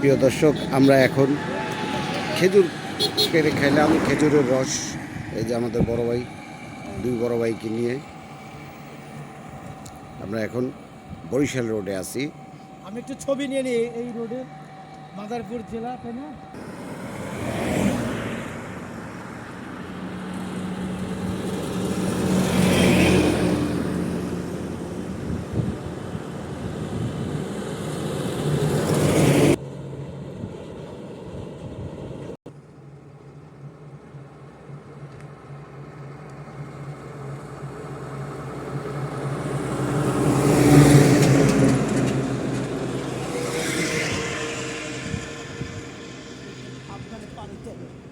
প্রিয় দর্শক, আমরা এখন খেজুর পেরে খাইলাম, খেজুরের রস। এই যে আমাদের বড় ভাই, দুই বড় ভাইকে নিয়ে আমরা এখন বরিশাল রোডে আছি। আমি একটু ছবি নিয়ে নিই, এই রোডে মাদারপুর জেলা, তাই না? সাবধানে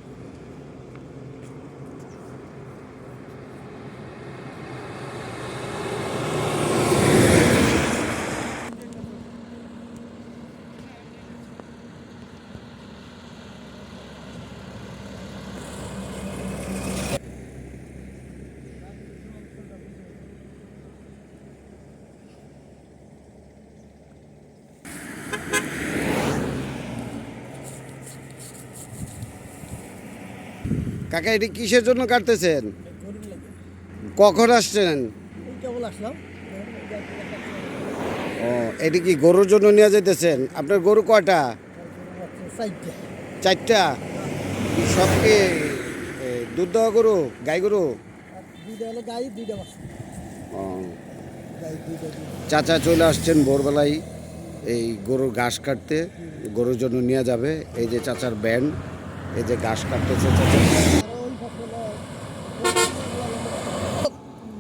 কাকা, এটি কিসের জন্য কাটতেছেন? কখন আসছেন? ও, এটি কি গরুর জন্য নিয়ে যেতেছেন আপনার গরু কয়টা? চারটা। সব কি দুধ দেওয়া গরু, গাই গরু? ও। চাচা চলে আসছেন ভোরবেলায়, এই গরুর ঘাস কাটতে, গরুর জন্য নিয়ে যাবে। এই যে চাচার ব্যান্ড এই যে গাছ কাটতেছে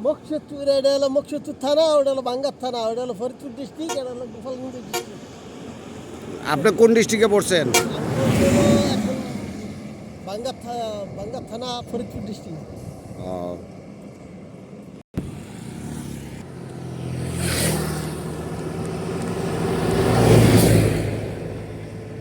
মকসুদপুর এটা হলো মকসুদপুর থানা ওটা হলো বাঙ্গার থানা ওটা হলো ফরিদপুর ডিস্ট্রিক্ট এটা হলো গোপালগঞ্জ ডিস্ট্রিক্ট আপনি কোন ডিস্ট্রিক্টে পড়ছেন? বাঙ্গার থানা বাঙ্গার থানা ফরিদপুর ডিস্ট্রিক্ট